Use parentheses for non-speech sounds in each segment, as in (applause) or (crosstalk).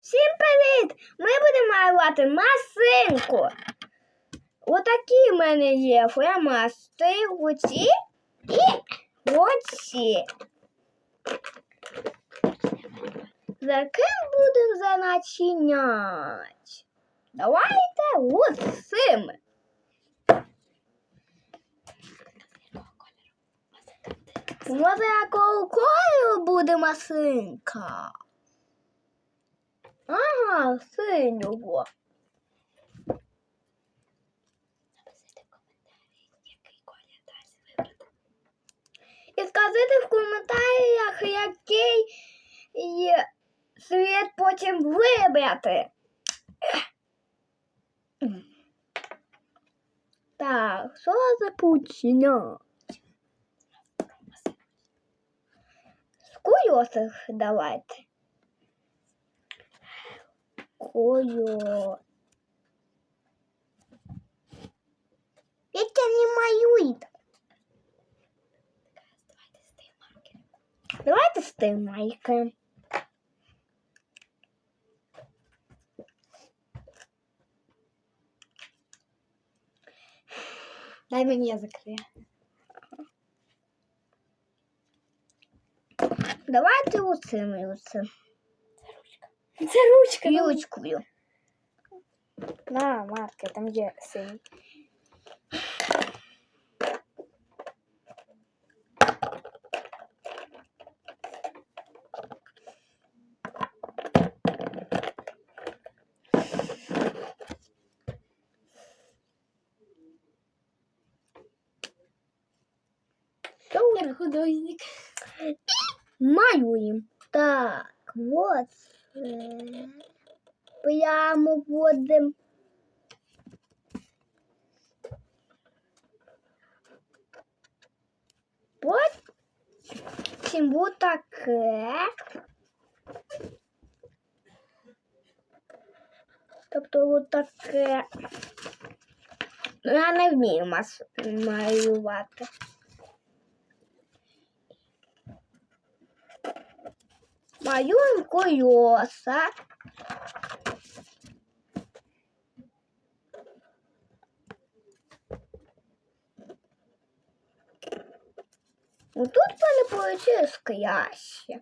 Всім привіт! Ми будемо малювати масинку. Отакі в мене є фломастери, оці і оці. За ким будемо заначиняти? Давайте от цим. Може, якого кольору буде масинка? Ага, синього. Напишіть в коментарі, який колір далі вибрати. І скажіть в коментарях, який є світ потім вибрати. Так, що за пучина? З кульосих давайте. вперед. Это не мою это. Давай доставим майка. Дай мне закрыть. Давай ты уцениваться. Це ручка. ну. Ключкою. На, Марки, там є синій. Як художник. Малюємо. Так, вот. Прямо вводимо. Потім вот таке. Тобто от таке. Ну, Я не вмію малювати. Малюємо колеса. Ну тут в мене вийшло краще.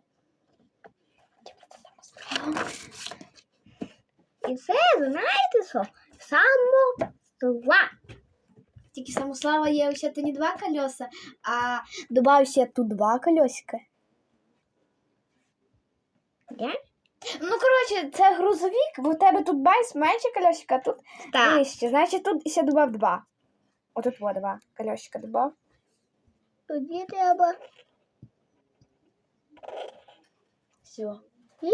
І це, знаєте що? Самосла. Тільки самослава є то не два колеса, а ще тут два колесика. Я? Ну, коротше, це грузовик, бо в тебе тут байс менше колесика, а тут Так. вище. Значить, тут ще добав два. Отут во два колесика добав. Тоді треба. Все. І?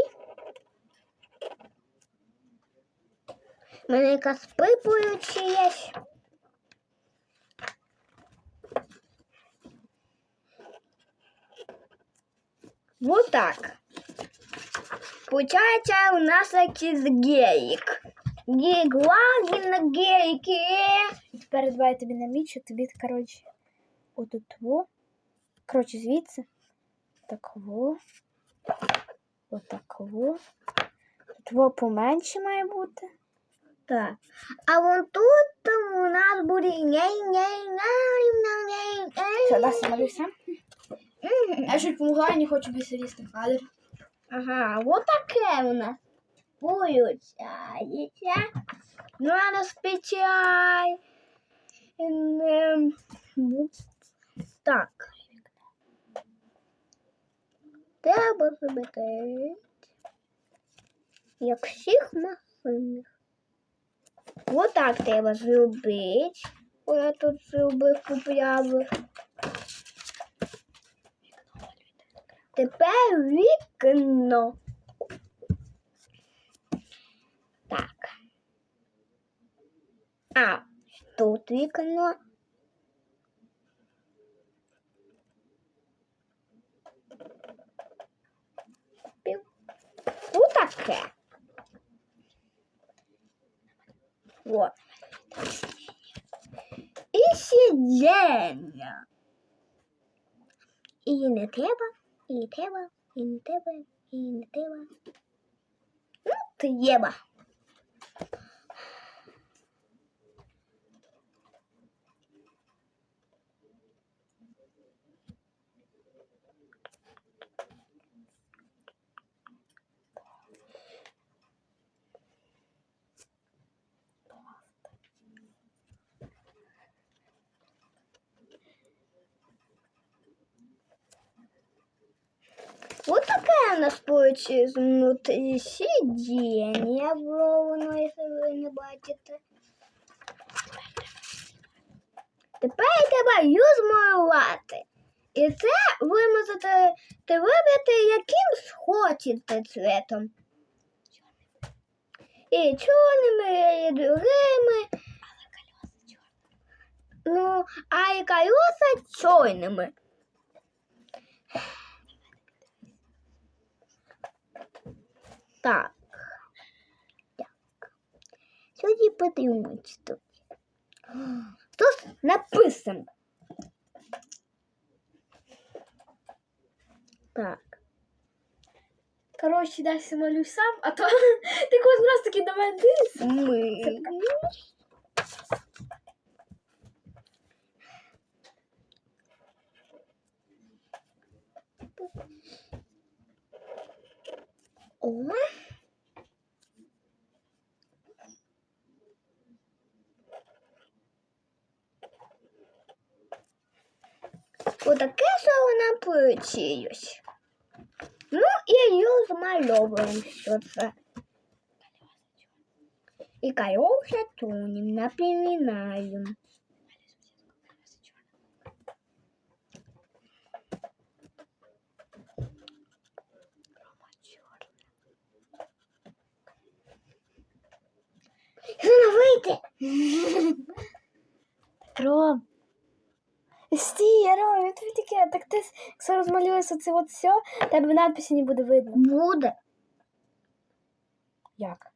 Мене якась є. Вот так. Получается у нас якийсь гелик. Гелик, лаги на гелике. І тепер давай тобі намічу, тобі, коротше, отут во. Коротше, звідси. Так во. Отак во. Тут во поменше має бути. Так. А вон тут у нас буде ней ней ней Все, ней да, самолюй сам. Я чуть помогла, не хочу лізти кадр. Ага, вот таке у нас получається. Ну, надо спечай. Ем, Так. Треба зробити. Як всіх машинах. Вот так треба зробити. О, я тут зробив поправив. Тепер вікно. Так. А, тут вікно. Пів. Тут таке. Вот. І сидіння. І не треба, і не треба, і не і не треба. Ну, треба. Вот такая у нас получилась внутрі сидіння було воно, якщо ви не бачите. Тепер треба її змалювати. І це ви можете вибрати яким хочете цветом. І чорними, і другими. Ну, а і колеса чорними. Так. Так. Сьогодні подивимось тут. Тут написано. Так. Коротше, Дася малюй сам, а то (laughs) ти кожен раз таки до мене дивишся. Ми. О. Отаке що вона получилось. Ну і її змальовуємо, що це. И колеса тонем, напоминаем. Ром. Стій, Ром, я тобі таке, так ти якщо розмалюєш оце от все, тебе надписі не буде видно. Буде. Як?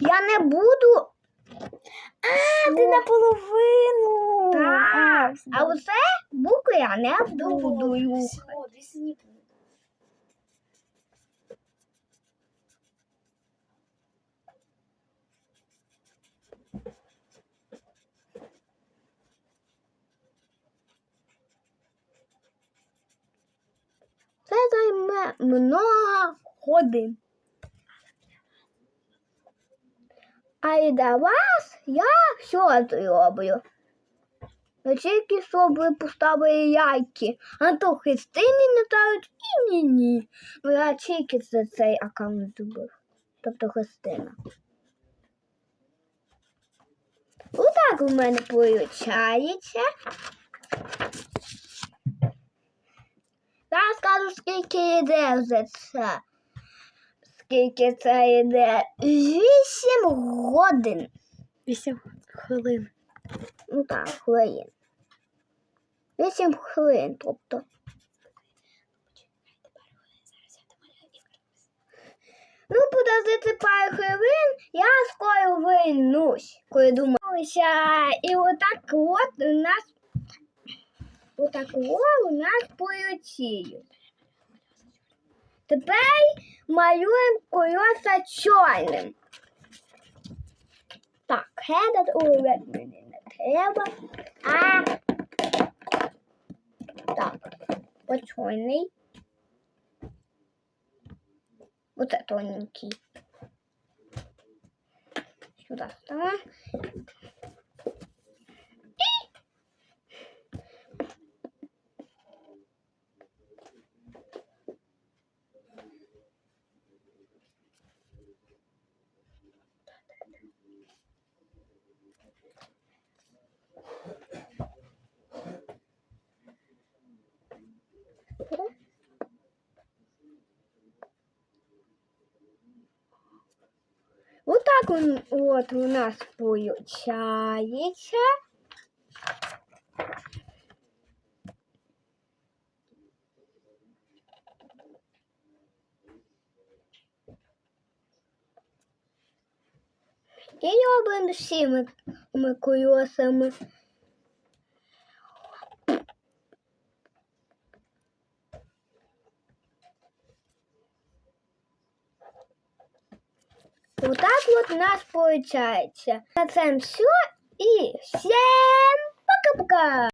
Я не буду. А, ти наполовину. Так. А оце букви я не буду. Все, десь не буде. Це займе много годин. А і для вас я все зроблю. Ну тільки ви поставили яйки, а то Христині не дають і мені. Ну я тільки за цей аккаунт зробив. Тобто Христина. Отак у мене виходить. Я скажу, скільки йде за це. Скільки це йде? Вісім годин. Вісім хвилин. Ну так, хвилин. Вісім хвилин, тобто. Ну, подождите пару хвилин, я скоро вернусь, коли думаюся. І отак от у нас отак от у нас полетіли. Тепер малюємо колеса чорним. Так, этот урок мені не треба. А так, от чорний. Оце тоненький. Сюди ставимо. Вот так он, вот у нас получается. І робимо всіми ми колесами. Вот так вот у нас получается. На этом все. И всем пока-пока.